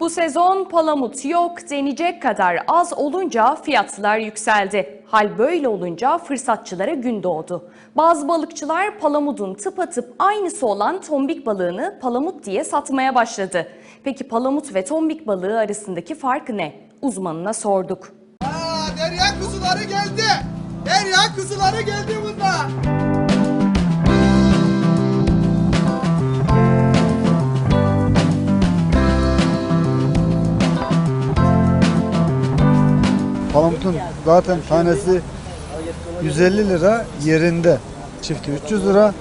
Bu sezon palamut yok denecek kadar az olunca fiyatlar yükseldi. Hal böyle olunca fırsatçılara gün doğdu. Bazı balıkçılar palamudun tıpatıp aynısı olan tombik balığını palamut diye satmaya başladı. Peki palamut ve tombik balığı arasındaki fark ne? Uzmanına sorduk. Aa, derya kuzuları geldi. Derya kuzuları geldi bunlar. Palamutun zaten tanesi 150 lira yerinde. Çifti 300 lira.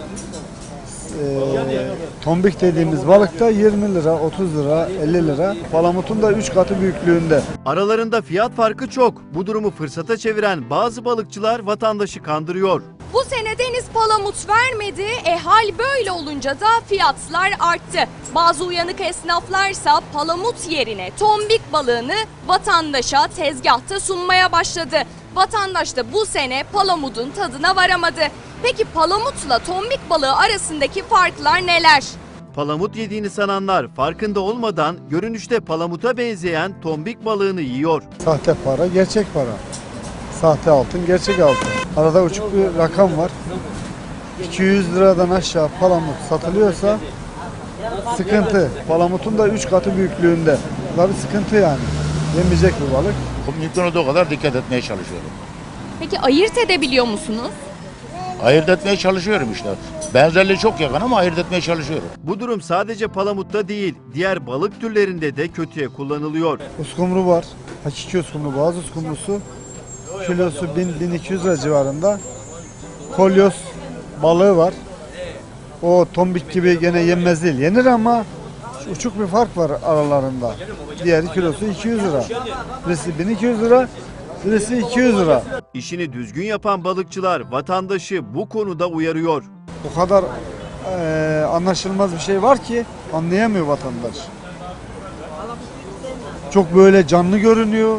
Ee, tombik dediğimiz balık da 20 lira, 30 lira, 50 lira. Palamutun da 3 katı büyüklüğünde. Aralarında fiyat farkı çok. Bu durumu fırsata çeviren bazı balıkçılar vatandaşı kandırıyor. Bu sene deniz palamut vermedi. E hal böyle olunca da fiyatlar arttı. Bazı uyanık esnaflarsa palamut yerine tombik balığını vatandaşa tezgahta sunmaya başladı. Vatandaş da bu sene palamudun tadına varamadı. Peki palamutla tombik balığı arasındaki farklar neler? Palamut yediğini sananlar farkında olmadan görünüşte palamuta benzeyen tombik balığını yiyor. Sahte para, gerçek para. Sahte altın, gerçek altın. Arada uçuk bir rakam var. 200 liradan aşağı palamut satılıyorsa sıkıntı. Palamutun da 3 katı büyüklüğünde. Bunlar bir sıkıntı yani. Yemeyecek bir balık. Mümkün olduğu kadar dikkat etmeye çalışıyorum. Peki ayırt edebiliyor musunuz? Ayırt etmeye çalışıyorum işte. Benzerliği çok yakın ama ayırt etmeye çalışıyorum. Bu durum sadece palamutta değil, diğer balık türlerinde de kötüye kullanılıyor. Uskumru var. Hakiki uskumru, boğaz uskumrusu. Kilosu 1000-1200 lira civarında. Kolyoz balığı var. O tombik gibi gene yenmez değil. Yenir ama uçuk bir fark var aralarında. Diğeri kilosu 200 lira. Birisi 1200 lira, birisi 200 lira. İşini düzgün yapan balıkçılar vatandaşı bu konuda uyarıyor. O kadar eee, anlaşılmaz bir şey var ki anlayamıyor vatandaş. Çok böyle canlı görünüyor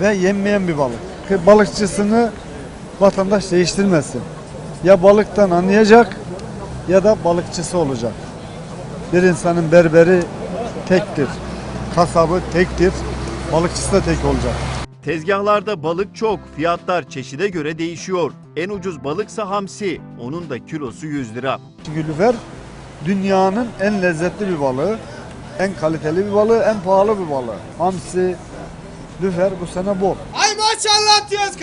ve yenmeyen bir balık. Balıkçısını vatandaş değiştirmesin. Ya balıktan anlayacak ya da balıkçısı olacak. Bir insanın berberi tektir. Kasabı tektir. Balıkçısı da tek olacak. Tezgahlarda balık çok, fiyatlar çeşide göre değişiyor. En ucuz balıksa hamsi, onun da kilosu 100 lira. Gülüfer dünyanın en lezzetli bir balığı, en kaliteli bir balığı, en pahalı bir balığı. Hamsi, lüfer bu sene bol. Ay maşallah diyoruz.